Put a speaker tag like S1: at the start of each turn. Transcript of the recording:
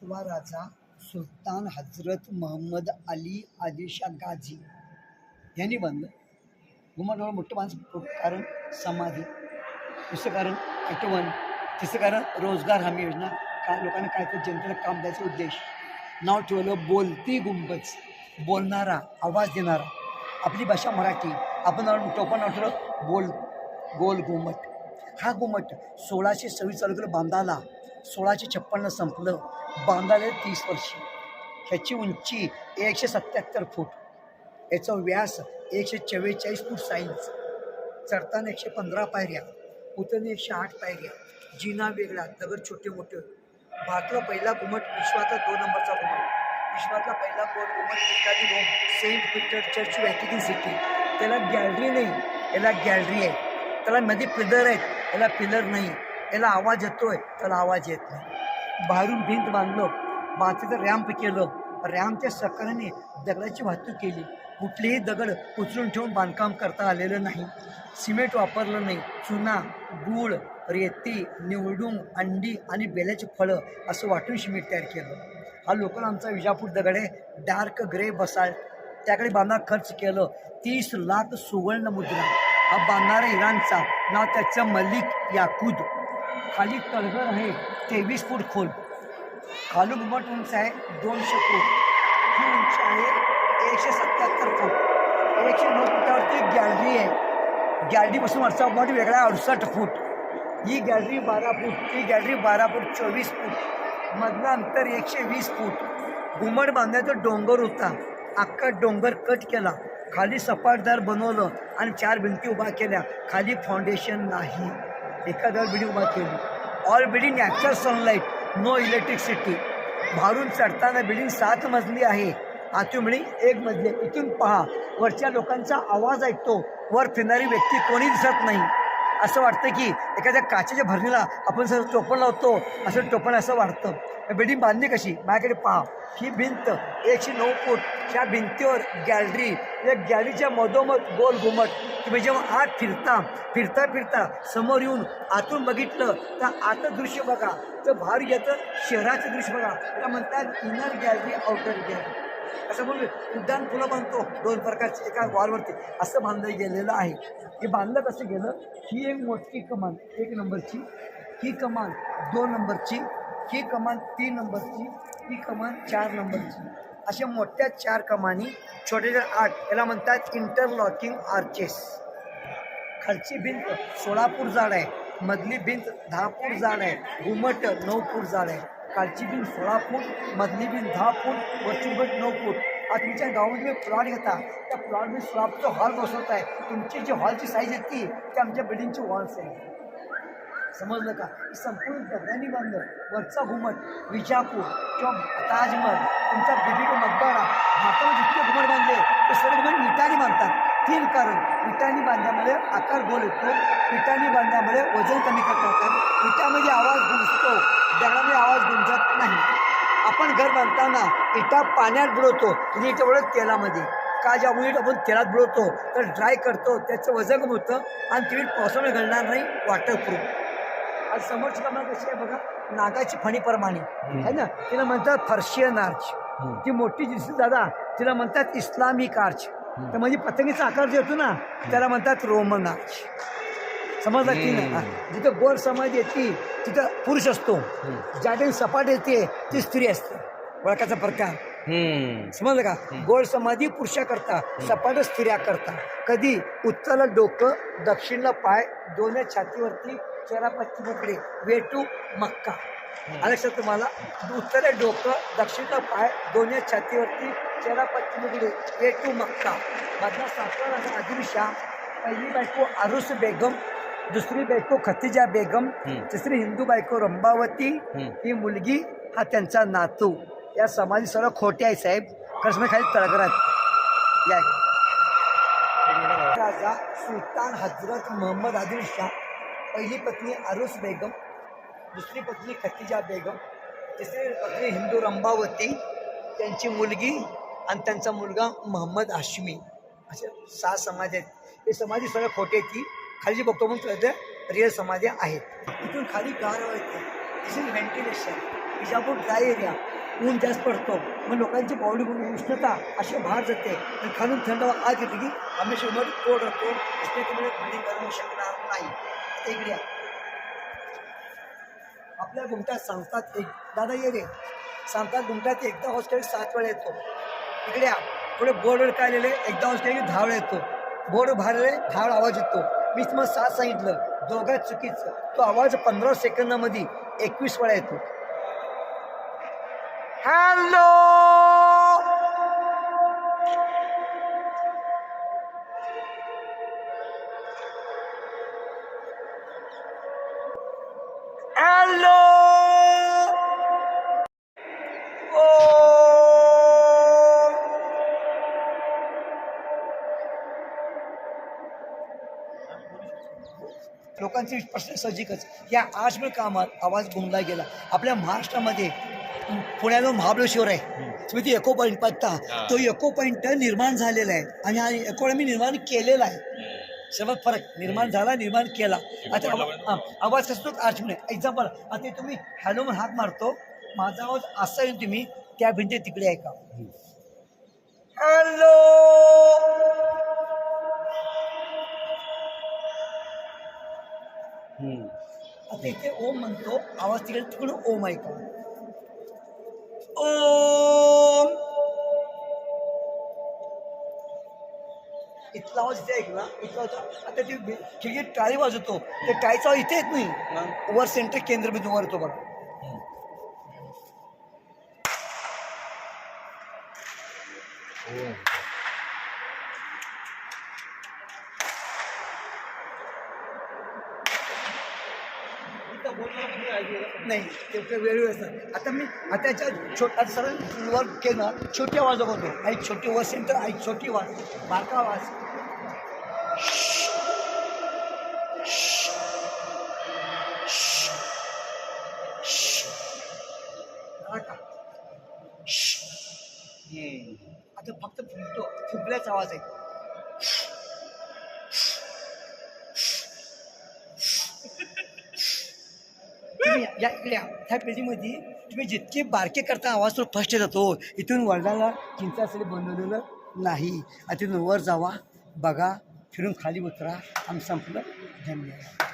S1: सातवा राजा सुलतान हजरत महम्मद अली आदिशा गाझी यांनी बांधलं घुमटवर मोठं माणसं कारण समाधी. दुसरं कारण आठवण. तिसरं कारण रोजगार हमी योजना. का लोकांना काय तर जनतेला काम द्यायचा उद्देश. नाव ठेवलं बोलती गुंबज. बोलणारा आवाज देणारा. आपली भाषा मराठी. आपण टोपण नाव ठेवलं बोल गोल घुमट हा घुमट सोळाशे सव्वीस तालुक्याला बांधाला सोळाशे छप्पन्न संपलं. बांधायला तीस वर्ष. ह्याची उंची एकशे सत्याहत्तर फूट. याचा व्यास एकशे चव्वेचाळीस फूट साईज चढताना एकशे पंधरा पायऱ्या उतरणे एकशे आठ पायऱ्या. जिना वेगळा दगड छोटे मोठे. भारतातला पहिला घुमट विश्वातला दोन नंबरचा घुमट. विश्वातला पहिला गोल घुमट इत्यादी Rome Saint Peter church Vatican city. त्याला गॅलरी नाही याला गॅलरी आहे. त्याला मध्ये पिलर आहेत याला पिलर नाही. याला आवाज येतोय त्याला आवाज येत नाही. बाहेरून भिंत बांधलं मातीचं रॅम्प केलं रॅम्पच्या सकाराने दगडाची वाहतूक केली. कुठलेही दगड उचलून ठेवून बांधकाम करता आलेलं नाही. सिमेंट वापरलं नाही. चुना गूळ रेती निवडून अंडी आणि बेल्याची फळं असं वाटून सिमेंट तयार केलं. हा लोकल आमचा विजापूर दगड आहे. Dark grey basalt. त्याकडे बांधा खर्च केलं तीस लाख सुवर्ण मुद्रा. हा बांधणारा इराणचा ना त्याचं मलिक याकूद. खाली तळघर आहे तेवीस फूट खोल. खालू घुमट उंच आहे दोनशे फूट. ही उंची आहे एकशे सत्याहत्तर फूट. एकशे नऊ फुटावरती गॅलरी आहे. गॅलरीपासून वरचा घुमट वेगळा आहे अडुसष्ट फूट. ही गॅलरी बारा फूट ही गॅलरी बारा फूट चोवीस फूट. मधलं अंतर एकशे वीस फूट. घुमट बांधण्याचा डोंगर होता. अख्खा डोंगर कट केला. खाली सपाटदार बनवलं आणि चार भिंती उभा केल्या. खाली फाउंडेशन नाही. एखाद्यावर बिल्डिंग उभा केली all building natural sunlight no electricity भारून चढताना बिल्डिंग सात मजली आहे. आतून बिल्डिंग एक मजली आहे. इथून पहा वरच्या लोकांचा आवाज ऐकतो. वर फिरणारी व्यक्ती कोणी दिसत नाही. असं वाटतं की एखाद्या काचेच्या भरणीला आपण जर टोपण लावतो असं टोपण असं वाटतं बिल्डिंग बांधली कशी? माझ्याकडे पहा. ही भिंत एकशे नऊ फूट. ह्या भिंतीवर गॅलरी या गॅलरीच्या मधोमध गोल घुमट. तुम्ही जेव्हा आत फिरता फिरता फिरता समोर येऊन आतून बघितलं तर आतलं दृश्य बघा. तर बाहेर येतं शहराचं दृश्य बघा. त्या म्हणतात इनर गॅलरी आउटर गॅलरी असं म्हणून उद्यान फुलं बांधतो दोन प्रकारची एका वॉलवरती. असं बांधलं गेलेलं आहे. हे बांधलं कसं गेलं? ही एक मोठी कमान एक नंबरची. ही कमान दोन नंबरची. ही कमान तीन नंबरची. ही कमान चार नंबरची. अशा मोठ्या चार कमानी छोट्या आठ याला म्हणतात इंटरलॉकिंग आर्चेस खालची भिंत सोळा फूट जाड आहे. मधली भिंत दहा फूट जाड आहे. घुमट नऊ फूट जाड आहे. खालची बीन सोळा फूट मधली बीन दहा फूट वरची बीन नऊ फूट. आज तुमच्या गावामध्ये प्लॉट घेता. त्या प्लॉटमध्ये सोळा फूटचा हॉल बसवत आहे. तुमची जी हॉलची साईज येते ती आमच्या बिल्डिंगची वॉल्स आहे. समजलं का? संपूर्ण दगडांनी बांधलं. वरचा घुमट विजापूर किंवा ताजमहल तुमचा बिबिको मकबरा भारतामध्ये जितके घुमट बांधले ते सर्व घुमट विटाने बांधतात. तीन कारण. विटांनी बांधल्यामुळे आकार गोल येतो. विटांनी बांधल्यामुळे वजन कमी करता येतात विटामध्ये आवाज गुंजतो दगडामध्ये आवाज गुंजत नाही. आपण घर बांधताना इटा पाण्यात बुडवतो. आणि इटा बुडवत तेलामध्ये. का ज्यामुळे आपण तेलात बुडवतो? तर ड्राय करतो. त्याचं वजन कमी होतं. आणि ती पावसामुळे घडणार नाही वॉटरप्रूफ आज समोरची कमाल कशी आहे बघा. नागाची फणीप्रमाणे आहे ना? तिला म्हणतात फर्शियन आर्च ती मोठी दिसते दादा. तिला म्हणतात इस्लामिक आर्च तर म्हणजे पतंगीचा आकार जो येतो ना त्याला म्हणतात रोमन आर्च समजलं की हा. जिथं गोल समाज येते तिथं पुरुष असतो. ज्या ठिकाणी सपाट येते ती स्त्री असते. ओळखाचा प्रकार. समजलं का? गोल समाधी पुरुषा करता सपाट स्त्रिया करता कधी? उत्तरला डोकं दक्षिणला पाय दोन्ही छातीवरती चेहरा पश्चिमेकडे वेटू मक्का. आलं तुम्हाला? उत्तरे डोकं दक्षिणला पाय दोन्ही छातीवरती वेटू मक्का. मधला सातवा राजा आदिलशाह पहिली बायको आरुस बेगम दुसरी बायको खतिजा बेगम. तिसरी हिंदू बायको रंबावती. ही मुलगी हा त्यांचा नातू. या समाधी सर्व खोटे आहे साहेब. कसमे खाली तळगरात या. राजा सुलतान हजरत मोहम्मद आदिल शाह पहिली पत्नी अरुस बेगम दुसरी पत्नी खतिजा बेगम तिसरी पत्नी हिंदू रंबावती त्यांची मुलगी आणि त्यांचा मुलगा मोहम्मद हाशमी. असे सहा समाधी आहेत. हे समाधी सगळ्या खोटे आहेत की खाली जे बघतो म्हणून रिअल समाधी आहेत. इथून खाली गार येते this ventilation Vijapur dry area ऊन जास्त पडतो. मग लोकांची बॉडी उष्णता. अशी बाहेर जाते. आणि खालून थंड आत येते की आम्ही शंभर कोड राहतो उष्णतेमुळे थंडी करू शकणार नाही. आता इकडे आपल्या गुमट्यात सांगतात एक दादा ये रे. सांगतात गुमट्यात एकदा हॉस्टेल सात वेळा येतो. इकडे या. पुढे बोर्डवर काय लिहिले एकदा हॉस्टेल धावळ येतो. बोर्ड भारले धावळ आवाज येतो. मी तुम्हाला सात सांगितलं दोघा चुकीचं. तो आवाज पंधरा सेकंदामध्ये एकवीस वेळा येतो. हॅलो! लोकांचे प्रश्न सजिकच. या आजमेळ कामात आवाज गुंगला गेला. आपल्या महाराष्ट्रामध्ये पुण्याला महाबळेश्वर आहे. तुम्ही ते एको पॉईंट पाहता. तो एको पॉईंट निर्माण झालेला आहे. आणि हा एको आम्ही निर्माण केलेला आहे. सर्वात फरक. निर्माण झाला निर्माण केला. आता आवा- आवाज कसं तो आठवण एक्झाम्पल आता तुम्ही हॅलो म्हणून हाक मारतो. माझा आवाज असा येईल तुम्ही त्या भिंती तिकडे आहे का हॅलो आता इथे ओम म्हणतो आवाज तिकडे तिकडून ओम ऐका. ओम. इथला आवाज इथे ऐकला. इथला होता. आता ती खिडकीत टाळी वाजवतो ते टाळीचा आवाज इथे येत नाही. वर सेंटर केंद्रबिंदू वर येतो बघा. नाही ते काही वेगवेगळे असतात आता मी आता याच्या छोटा सरळ वर केलं छोटी आवाज होतो आई छोटी वर सेंटर आई छोटी वाज. बारका आवाज. आता फक्त फुगतो. फुगल्याचा आवाज आहे. तुम्ही या- या इकडे ह्या पेढीमध्ये तुम्ही जितके बारके करता आवाज तो फर्स्ट जातो इथून वरडाला चिंचासाठी बनवलेलं नाही. आणि तिथून वर जावा बघा फिरून खाली उतरा. आम्ही संपलं धन्यवाद.